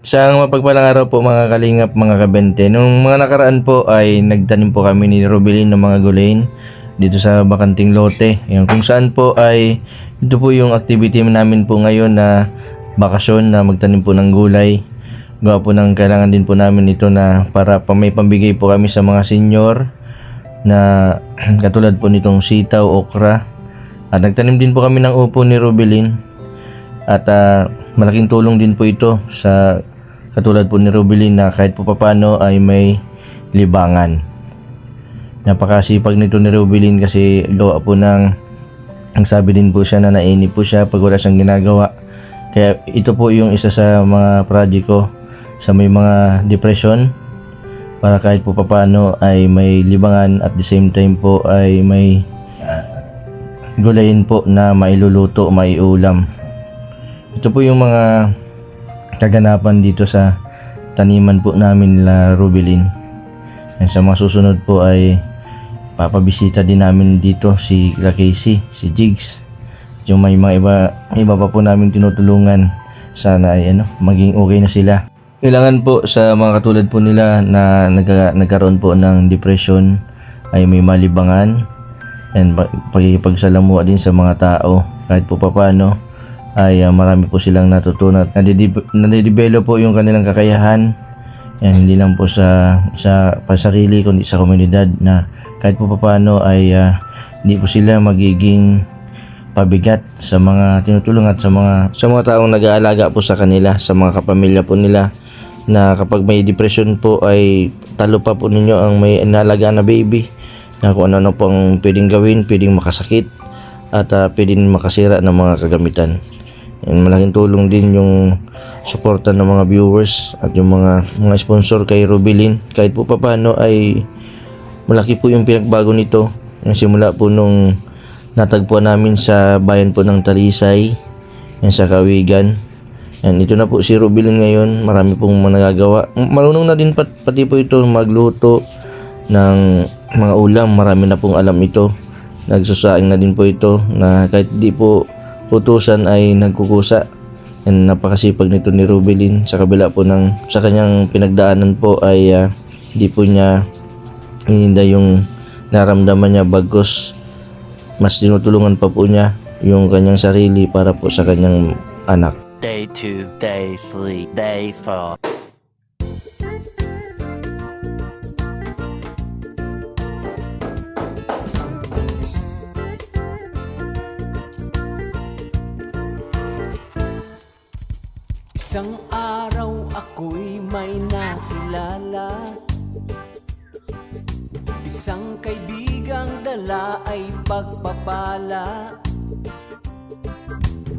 Isang mapagpalang araw po mga kalingap, mga kabente. Nung mga nakaraan po ay nagtanim po kami ni Robelin ng mga gulayin dito sa bakanting lote. Yung kung saan po ay ito po yung activity namin po ngayon na bakasyon na magtanim po ng gulay. Gawa po ng kailangan din po namin ito na para pa may pambigay po kami sa mga senior na katulad po nitong sitaw, okra. At nagtanim din po kami ng upo ni Robelin. At ah, malaking tulong din po ito sa katulad po ni Rubilin na kahit po papano ay may libangan. Napakasipag nito ni Rubilin kasi gawa po ng ang sabi din po siya na nainip po siya pag wala siyang ginagawa. Kaya ito po yung isa sa mga project ko sa may mga depression para kahit po papano ay may libangan at the same time po ay may gulayin po na mailuluto, maiulam. Ito po yung mga kaganapan dito sa taniman po namin nila Rubilin. And sa mga susunod po ay papabisita din namin dito si Casey, si Jigs. Yung may mga iba, iba pa po namin tinutulungan. Sana ay ano, maging okay na sila. Kailangan po sa mga katulad po nila na nagka, nagkaroon po ng depression ay may malibangan and pa- pakikipagsalamuha din sa mga tao kahit po papano ay ah, marami po silang natutunan at nadidib- nadidevelop po yung kanilang kakayahan yan hindi lang po sa sa pasarili kundi sa komunidad na kahit po paano ay ah, hindi po sila magiging pabigat sa mga tinutulong at sa mga sa mga taong nag-aalaga po sa kanila sa mga kapamilya po nila na kapag may depression po ay talo pa po ninyo ang may inalaga na baby na kung ano-ano pong pwedeng gawin, pwedeng makasakit at ah, pwedeng makasira ng mga kagamitan. And malaking tulong din yung suporta ng mga viewers at yung mga mga sponsor kay Rubilin. Kahit po paano ay malaki po yung pinagbago nito. Yung simula po nung natagpuan namin sa bayan po ng Talisay, yan sa Kawigan. And ito na po si Rubilin ngayon, marami pong mga nagagawa. Marunong na din pat, pati po ito magluto ng mga ulam, marami na pong alam ito. Nagsusaing na din po ito na kahit di po utusan ay nagkukusa. And napakasipag nito ni Rubilin sa kabila po ng sa kanyang pinagdaanan po ay ah, di po niya ininda yung naramdaman niya bagos mas tinutulungan pa po niya yung kanyang sarili para po sa kanyang anak. Day 2, day 3, day 4. Isang araw ako'y may nakilala. Isang kaibigang dala ay pagpapala.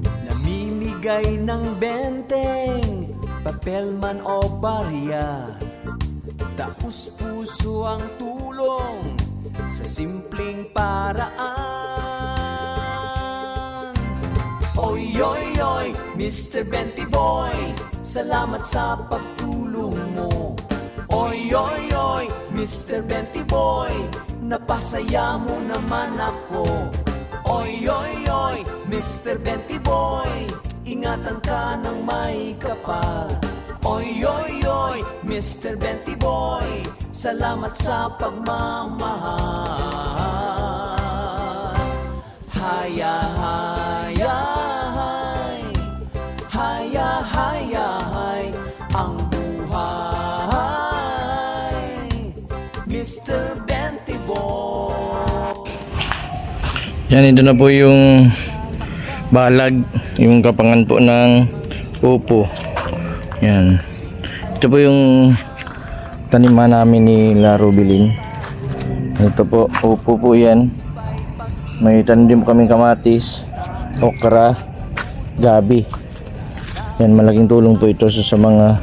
Namimigay ng benteng, papel man o barya. Taus puso ang tulong sa simpleng paraan Oy, oy, oy, Mr. Benty Boy Salamat sa pagtulong mo Oy, oy, oy, Mr. Benty Boy Napasaya mo naman ako Oy, oy, oy, Mr. Benty Boy Ingatan ka ng may kapal Oy, oy, oy, Mr. Benty Boy Salamat sa pagmamahal Haya, Mr. Benty Boy Yan, ito na po yung balag, yung kapangan po ng upo. Yan. Ito po yung taniman namin ni La Rubilin. Ito po, upo po yan. May tanim din kaming kamatis, okra, gabi. Yan, malaking tulong po ito sa mga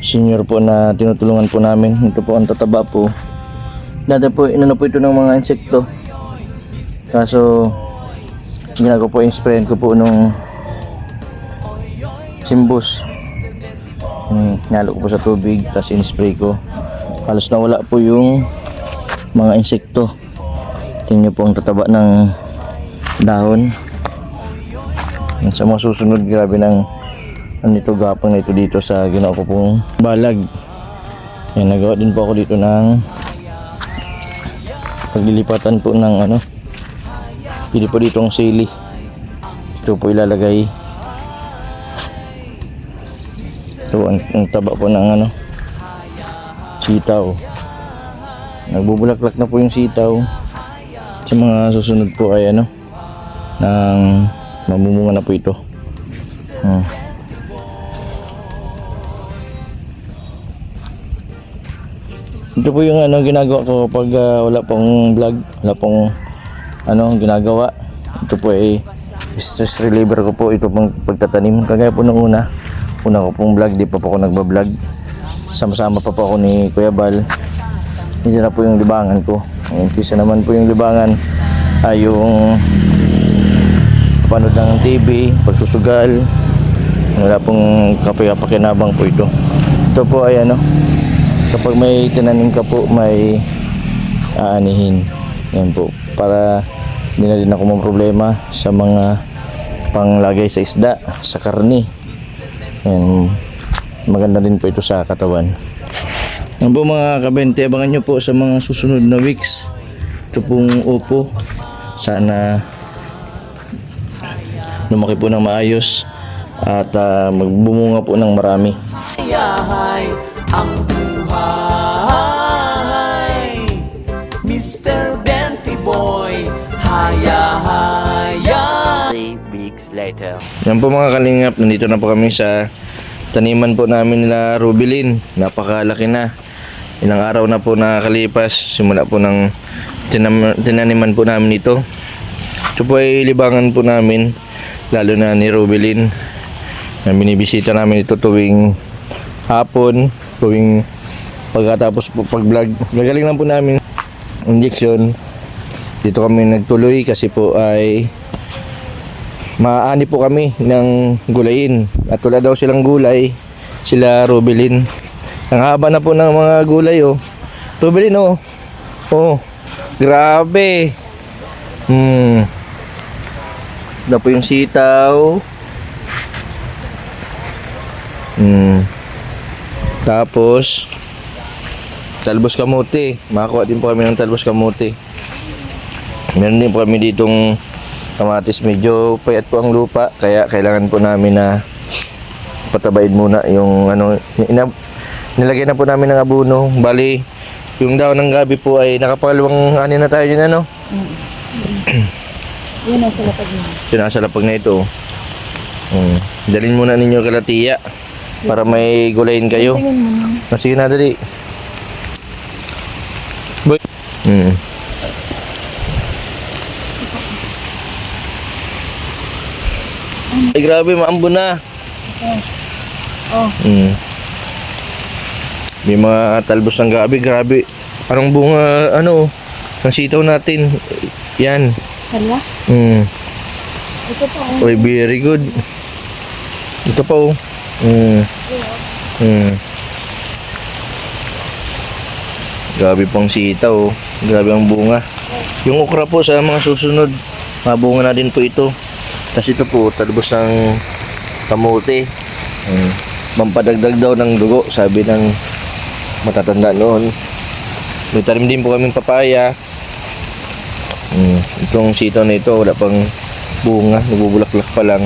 senior po na tinutulungan po namin. Ito po ang tataba po. Dati po, inano po ito ng mga insekto. Kaso, ginagawa po, in-sprayan ko po nung simbus. Hmm, nalo ko po sa tubig, tapos in-spray ko. Halos nawala po yung mga insekto. Tingnan po ang tataba ng dahon. Sa mga susunod, grabe ng ano ito gapang na ito dito sa ginawa ko pong balag. Yan, nagawa din po ako dito ng paglilipatan po ng ano. Pili po dito ang sili. Ito po ilalagay. Ito ang, ang taba po ng ano. Sitaw. Nagbubulaklak na po yung sitaw. Sa mga susunod po ay ano ng mamumunga na po ito. Hmm. Ito po yung ano ginagawa ko pag ah, wala pong vlog, wala pong ano ginagawa. Ito po ay stress reliever ko po ito pong pagtatanim. Kagaya po nung una, una ko pong vlog, di pa po ako nagba-vlog. Sama-sama pa po ako ni Kuya Bal. Hindi na po yung libangan ko. Umpisa naman po yung libangan ay yung panood ng TV, pagsusugal. Wala pong kapakinabang po ito. Ito po ay ano, kapag may tinanim ka po, may aanihin. Yan po. Para hindi na din ako mga problema sa mga panglagay sa isda, sa karni. Yan. Maganda din po ito sa katawan. Yan po mga kabente, abangan nyo po sa mga susunod na weeks. Ito pong upo. Sana lumaki po ng maayos at ah, magbumunga po ng marami. Yahay ang Mr. Benty Boy Haya-haya Three weeks later. Yan po mga kalingap, nandito na po kami sa taniman po namin nila Rubilin. Napakalaki na. Ilang araw na po nakakalipas. Simula po ng tinam- tinaniman po namin ito. Ito po ay libangan po namin. Lalo na ni Rubilin. Na binibisita namin ito tuwing hapon. Tuwing pagkatapos po pag-vlog. Gagaling lang po namin injection. Dito kami nagtuloy kasi po ay maani po kami ng gulayin. At wala daw silang gulay, sila Rubilin. Ang haba na po ng mga gulay oh. Rubilin oh. Oh, grabe. Hmm. Na po yung sitaw. Hmm. Tapos talbos kamote. Makakuha din po kami ng talbos kamote. Meron din po kami ditong kamatis. Medyo payat po ang lupa. Kaya kailangan po namin na patabaid muna yung ano. Ina, nilagay na po namin ng abuno. Bali, yung daw ng gabi po ay nakapangalawang ani na tayo dyan ano. Yun ang salapag niya. Yung nasa lapag na ito. Hmm. Dalhin muna ninyo kalatiya para may gulayin kayo. Na. Ah, sige na, dali. Boy. Hmm. Ay, grabe, maambo na. Oh. Hmm. May mga talbos ng gabi, grabe. Anong bunga, ano, ng sitaw natin. Yan. Hala? Hmm. Ito pa. oh. Oy, very good. Ito pa oh. Mm. Mm. Grabe pang sitaw oh. Grabe ang bunga. Yung okra po sa mga susunod, mabunga na din po ito. Tapos ito po, talbos ng kamote. Mm. Mampadagdag daw ng dugo, sabi ng matatanda noon. May tanim din po kaming papaya. Mm. Itong sitaw na ito, wala pang bunga, nabubulaklak pa lang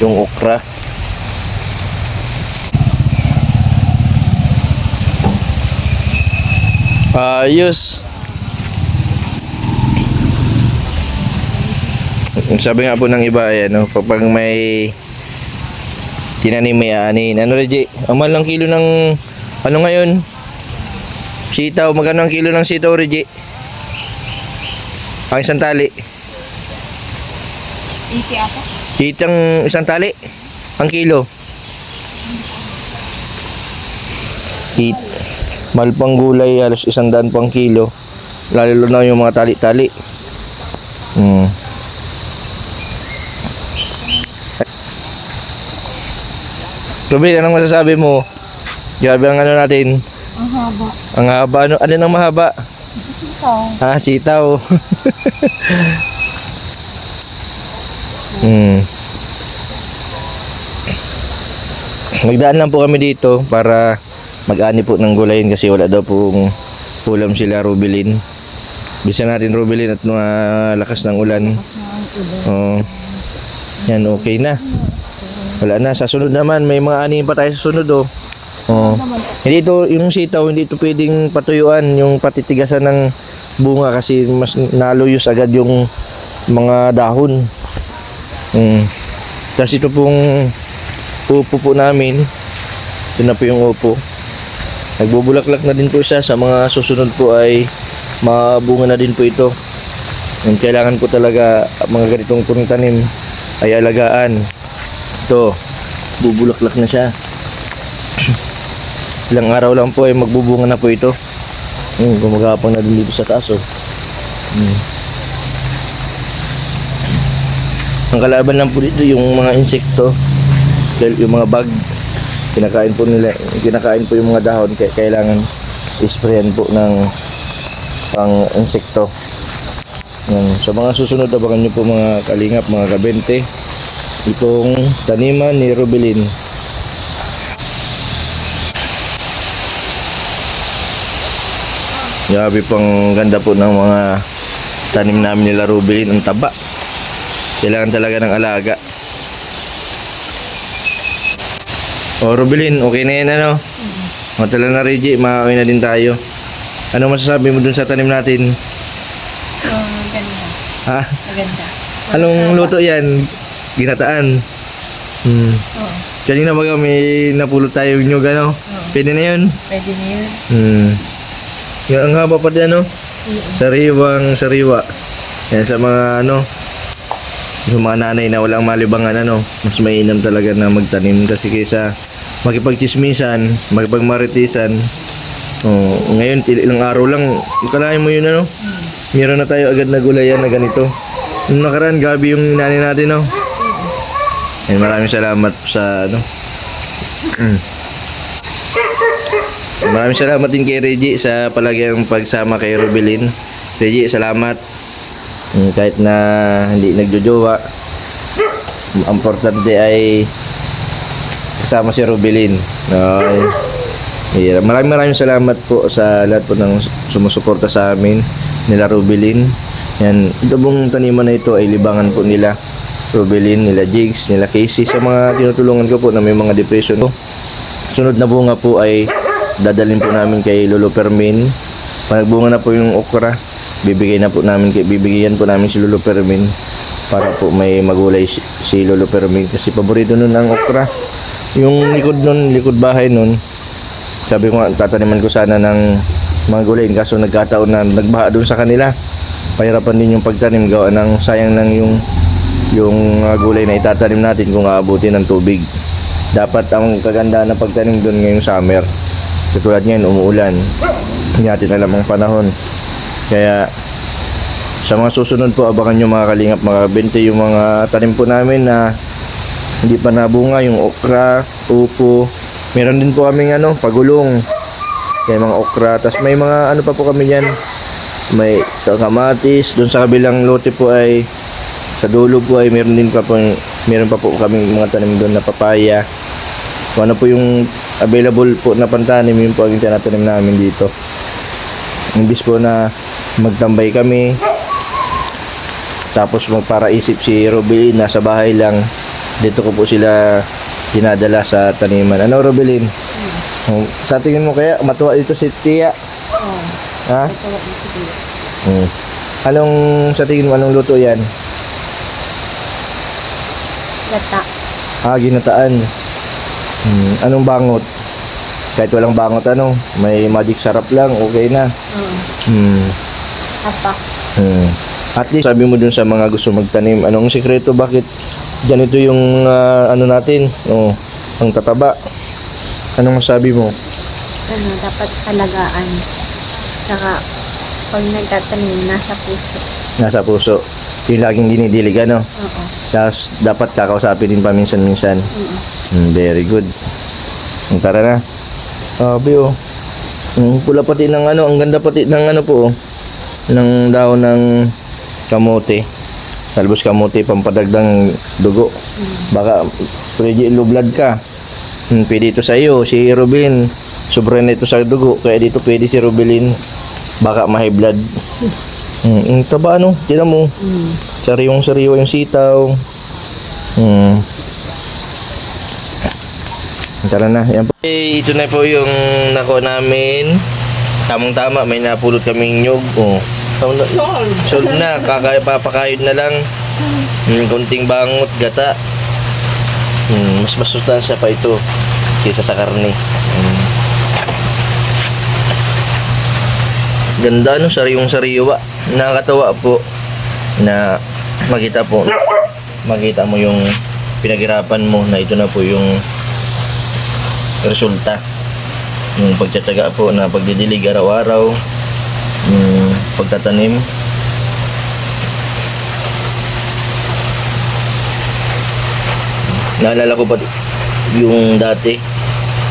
yung okra. Ayos. Sabi nga po ng iba ay ano, kapag may tinanim may anin. Ano Reggie? Ang mahal ng kilo ng ano ngayon? Sitaw, magkano ang kilo ng sitaw Reggie? Ang isang tali. Iki ako. Kitang isang tali. Ang kilo. Mahal pang gulay, halos isang daan pang kilo. Lalo na yung mga tali-tali. Hmm. Ruby, anong masasabi mo? Grabe ang ano natin. Ang haba. Ang haba. Ano, ano nang mahaba? Ito. Ah, sitaw. hmm. Nagdaan lang po kami dito para mag-ani po ng gulayin kasi wala daw pong ulam sila Rubilin. Bisa natin Rubilin at malakas ng ulan. Oo. yan, okay na. Wala na. Sa sunod naman, may mga anihin pa tayo sa sunod oh. Oo. Hindi ito, yung sitaw, hindi ito pwedeng patuyuan, yung patitigasan ng bunga kasi mas naluyos agad yung mga dahon. Mm. Tapos ito pong upo po namin. Ito na po yung upo. Nagbubulaklak na din po siya. Sa mga susunod po ay mabunga na din po ito. Yung kailangan po talaga mga ganitong punong tanim ay alagaan. Ito, bubulaklak na siya. Ilang araw lang po ay magbubunga na po ito. Hmm, gumagapang na din dito sa taas. Hmm. Ang kalaban lang po dito yung mga insekto. Yung mga bug. Kinakain po nila, kinakain po yung mga dahon kaya kailangan isprayan po ng pang insekto. Yan. Sa mga susunod abangan nyo po mga kalingap, mga kabente. Itong taniman ni Rubilin. Grabe pang ganda po ng mga tanim namin nila Rubilin. Ang taba. Kailangan talaga ng alaga. O Rubilin, okay na yan ano? Matala na Reggie, makakawin na din tayo. Ano masasabi mo dun sa tanim natin? Oh, ganda. Ha? Maganda. Anong luto yan? Ginataan. Hmm. Oo. Kanina baga may napulot tayo nyug ano? Pwede na yun? Pwede na yun. Hmm. Yan, ang haba pa din ano? Sariwang sariwa. Yan sa mga ano, sa mga nanay na walang malibangan ano, mas mainam talaga na magtanim kasi kaysa makipagchismisan, makipagmaritisan. Oh, ngayon ilang araw lang, kalahin mo yun ano? Meron na tayo agad na gulayan na ganito. Nung nakaraan, gabi yung nanay natin no. Yan, maraming salamat sa ano. Mm. Maraming salamat din kay Reggie sa palagyang pagsama kay Rubilin. Reggie, salamat. Mm, kahit na hindi nagjojowa, ang importante ay kasama si Rubilin. Okay. Yeah, maraming maraming salamat po sa lahat po ng sumusuporta sa amin nila Rubilin. Yan, ito pong taniman na ito ay libangan po nila Rubilin, nila Jigs, nila Casey sa mga tinutulungan ko po na may mga depression po. Sunod na bunga po ay dadalhin po namin kay Lolo Permin. Pag nagbunga na po yung okra, bibigay na po namin kay bibigyan po namin si Lolo Permin para po may magulay si, si Lolo Permin kasi paborito nun ang okra. Yung likod nun, likod bahay nun, sabi ko nga, tataniman ko sana ng mga gulay kaso nagkataon na nagbaha doon sa kanila. Pahirapan din yung pagtanim gawa ng sayang lang yung yung uh, gulay na itatanim natin kung aabutin ng tubig. Dapat ang kagandaan ng pagtanim doon ngayong summer. Katulad ngayon, umuulan. Hindi natin alam ang panahon. Kaya sa mga susunod po, abangan nyo mga kalingap, mga bente yung mga tanim po namin na hindi pa nabunga, yung okra, upo. Meron din po kaming ano, pagulong. Kaya mga okra. Tapos may mga ano pa po kami yan. May kamatis. Doon sa kabilang lote po ay sa dulo po ay meron din pa po meron pa po kaming mga tanim doon na papaya. Kung ano po yung available po na pantanim, yun po ang tinatanim namin dito. Imbis po na magtambay kami, tapos magparaisip si Robelin, nasa bahay lang, dito ko po sila dinadala sa taniman. Ano Robelin? Oh, Sa tingin mo kaya, matuwa dito si Tia? Oo. Ha? Ito, ito, ito. Hmm. Anong, sa tingin mo, anong luto yan? Gata. Ah, ginataan. Hmm, anong bangot? Kahit walang bangot ano, may magic sarap lang, okay na. Oo. Hmm. Apa. hmm. At least sabi mo dun sa mga gusto magtanim, anong sikreto bakit ganito yung ah, ano natin? Oh, ang tataba. Anong masabi mo? Ano, dapat alagaan. Saka, pag nagtatanim, nasa puso. Nasa puso. Yung laging dinidilig ano. Oo. Tapos dapat kakausapin din paminsan-minsan. Oo. Hmm, very good. Hmm, Tara na. Sabi oh. Hmm, pula pati ng ano, ang ganda pati ng ano po oh. Ng daon ng kamote. Talbos kamote pampadagdang dugo. Baka pwede low blood ka. Hmm, pwede ito sa iyo, si Rubilin. Sobra na ito sa dugo, kaya dito pwede si Rubilin. Baka ma-high blood. Hmm, yung taba ano, tira mo. Sariwang sariwa yung sitaw. Hmm. Tara na, yan po. Eh, ito na po yung nako namin. Tamang tama, may napulot kaming nyog. Oh. Solve. Solve na, kakapapakayod na lang. Hmm, konting bangot, gata. Hmm, mas masustansya pa ito kaysa sa karne. Hmm. Ganda no, sariwang sariwa. Nakakatawa po na makita po makita mo yung pinaghirapan mo na ito na po yung resulta yung pagtsatsaga po na pagdidilig araw-araw yung pagtatanim. Naalala ko pa yung dati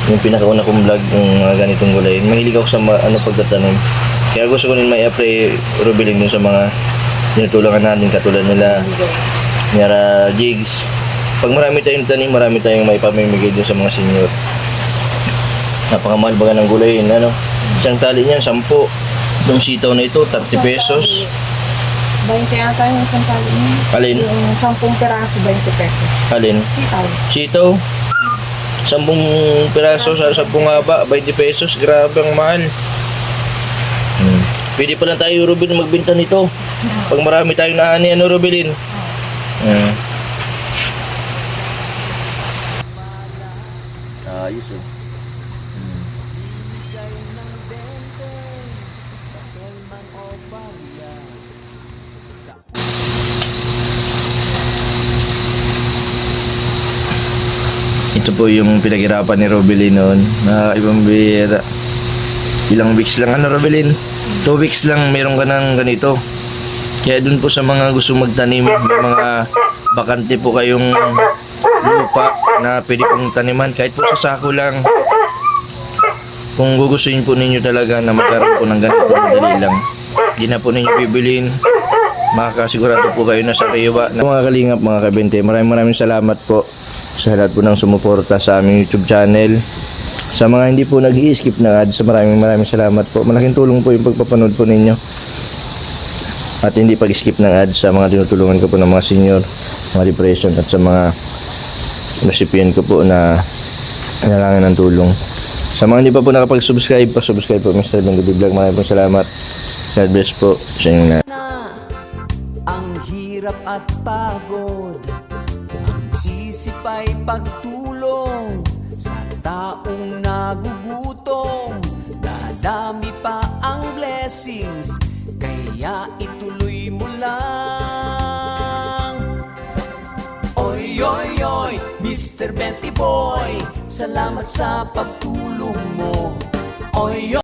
yung pinakauna kong vlog yung mga ganitong gulay. Mahilig ako sa ano pagtatanim. Kaya gusto ko rin may apply rubiling dun sa mga tinutulungan natin katulad nila Nyara Jigs. Pag marami tayong tanim marami tayong may pamimigay dun sa mga senior. Napakamahal baga ng gulay ano? Isang tali niyan 10 yung sitaw na ito 30 pesos 20 yata yung isang tali niya. alin Yung 10 peraso, 20 pesos. alin Sitaw. sitaw 10 piraso sa 10 haba 20 pesos grabe ang mahal hmm. pwede pa lang tayo Rubilin magbenta nito pag marami tayong naani ano Rubilin hmm. ayos oh Ito po yung pinaghirapan ni Robilin noon. Na ibang bira. Ilang weeks lang ano Robilin? Two weeks lang meron ka ng ganito. Kaya dun po sa mga gusto magtanim, mga bakante po kayong lupa na pwede pong taniman kahit po sa sako lang. Kung gugustuhin po ninyo talaga na magkaroon po ng ganito, madali lang. Hindi na po ninyo bibilin. Makakasigurado po kayo na sa kayo ba. Mga kalingap, mga kabente, maraming maraming salamat po sa lahat po ng sumuporta sa aming YouTube channel. Sa mga hindi po nag skip ng ads, maraming maraming salamat po. Malaking tulong po yung pagpapanood po ninyo. At hindi pag-skip ng ads sa mga tinutulungan ko po ng mga senior, mga depression at sa mga recipient ko po na kailangan ng tulong. Sa mga hindi pa po nakapag-subscribe, pa-subscribe po Mr. Bengubi Vlog. Maraming po salamat. God bless po sa inyo lahat. ang hirap at pagod isip ay pagtulong sa taong nagugutom. Dadami pa ang blessings kaya ituloy mo lang. Oy, oy, oy, Mr. Benty Boy Salamat sa pagtulong mo. Oy, oy